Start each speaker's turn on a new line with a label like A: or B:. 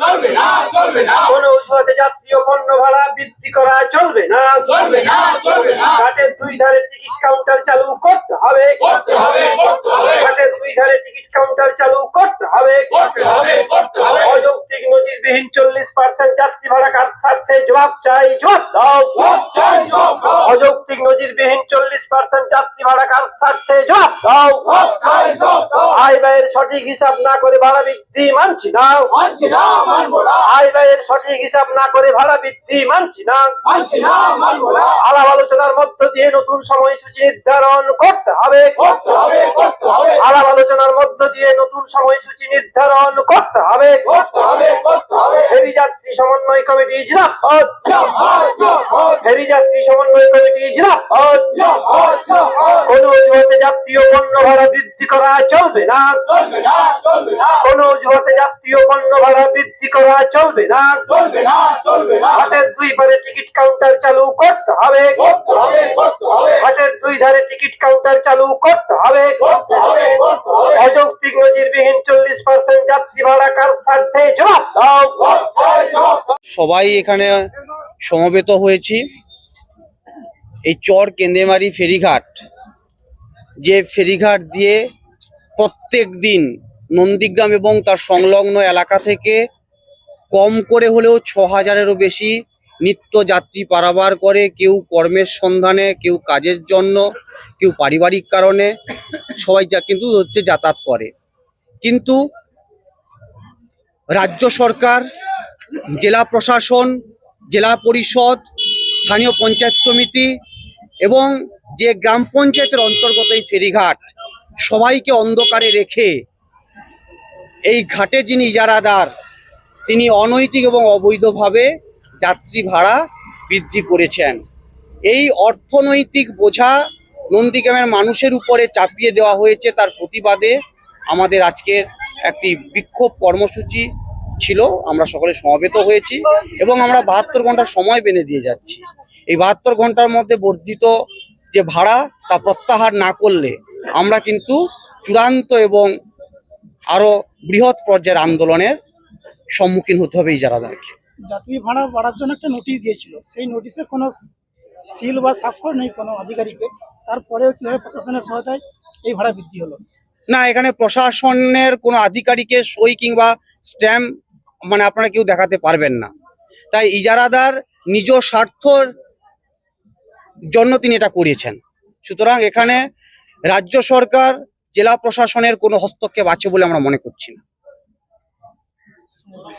A: চলবে না চলবে না।
B: কোন যাত্রী ও পণ্য ভাড়া বৃদ্ধি করা চলবে না।
A: চলবে না চলবে না।
B: ঘাটের দুই ধারে টিকিট কাউন্টার চালু করতে হবে।
A: করতে হবে করতে হবে।
B: ঘাটের দুই ধারে টিকিট কাউন্টার চালু করতে হবে।
A: করতে হবে করতে হবে।
B: নজিরবিহীন চল্লিশ পার্সেন্ট যাত্রী ভাড়া স্বার্থে? জবাব চাই জবাব দাও অযৌক্তিক নজিরবিহীন চল্লিশ পার্সেন্ট যাত্রী ভাড়া স্বার্থে? জবাব দাও। আয় ব্যয়ের সঠিক হিসাব না করে ভাড়া বৃদ্ধি মানছি না।
A: মানছি না মানবো না।
B: আয় ব্যয়ের সঠিক হিসাব না করে ভাড়া বৃদ্ধি মানছি না। আলাপ আলোচনার মধ্য দিয়ে নতুন সময়সূচি নির্ধারণ করতে হবে।
A: করতে হবে করতে
B: মধ্য দিয়ে নতুন সময়সূচি নির্ধারণ করতে হবে। ফেরি যাত্রী সমন্বয় কমিটি জিরাফত।
A: জবাব, জবাব,
B: ফেরি যাত্রী সমন্বয় কমিটি জিরাফত।
A: জবাব, জবাব।
B: কোন যাত্রী ও পণ্য ভাড়া বৃদ্ধি করা চলবে না।
A: চলবে না চলবে না
B: কোন অজুহাতে যাত্রী ও পণ্য ভাড়া বৃদ্ধি করা চলবে না।
A: চলবে না চলবে না।
B: হাটের দুই পারে টিকিট কাউন্টার চালু করতে হবে।
A: করতে হবে করতে হবে।
B: হাটের দুই ধারে টিকিট কাউন্টার চালু করতে হবে।
A: করতে হবে করতে হবে।
B: অযৌক্তিক নজিরবিহীন চল্লিশ পার্সেন্ট যাত্রী ভাড়া কার স্বার্থে জবাব দাও।
C: সবাই এখানে সমবেত হয়েছি। এই চর কেন্দ্রেমারি ফেরিঘাট যে ফেরিঘাট দিয়ে প্রত্যেক দিন নন্দীগ্রাম এবং তার সংলগ্ন এলাকা থেকে কম করে হলেও ছ হাজারেরও বেশি নিত্য যাত্রী পারাবার করে, কেউ কর্মের সন্ধানে, কেউ কাজের জন্য, কেউ পারিবারিক কারণে সবাই যা কিন্তু হচ্ছে যাতায়াত করে। কিন্তু রাজ্য সরকার, জেলা প্রশাসন, জেলা পরিষদ, স্থানীয় পঞ্চায়েত সমিতি এবং যে গ্রাম পঞ্চায়েতের অন্তর্গত এই ফেরিঘাট, সবাইকে অন্ধকারে রেখে এই ঘাটে যিনি ইজারাদার তিনি অনৈতিক এবং অবৈধভাবে যাত্রী ভাড়া বৃদ্ধি করেছেন। এই অর্থনৈতিক বোঝা নন্দীগ্রামের মানুষের উপরে চাপিয়ে দেওয়া হয়েছে। তার প্রতিবাদে আমাদের আজকের একটি বিক্ষোভ কর্মসূচি ছিল। আমরা সকলে সমাবেত হয়েছি এবং আমরা বাহাত্তর ঘণ্টা সময় বেঁধে দিয়ে যাচ্ছি। এই বাহাত্তর ঘণ্টার মধ্যে বর্ধিত যে ভাড়া তা প্রত্যাহার না করলে আমরা কিন্তু চূড়ান্ত এবং আরও বৃহৎ পর্যায়ের আন্দোলনের সম্মুখীন হতে হবে এই ইজারাদারকে
D: যাত্রী ভাড়া বাড়ার জন্য একটা নোটিশ দিয়েছিল। সেই নোটিশে কোনো সিল বা স্বাক্ষর নেই কোনো আধিকারিকের। তারপরেও কীভাবে প্রশাসনের সহায়তায় এই ভাড়া বৃদ্ধি হলো?
C: না এখানে প্রশাসনের কোনো আধিকারিকের সই কিংবা স্ট্যাম্প মানে আপনারা কেউ দেখাতে পারবেন না। তাই ইজারাদার নিজ স্বার্থর জন্য তিনি এটা করিয়েছেন। সুতরাং এখানে রাজ্য সরকার জেলা প্রশাসনের কোনো হস্তক্ষেপ আছে বলে আমরা মনে করছি না। small.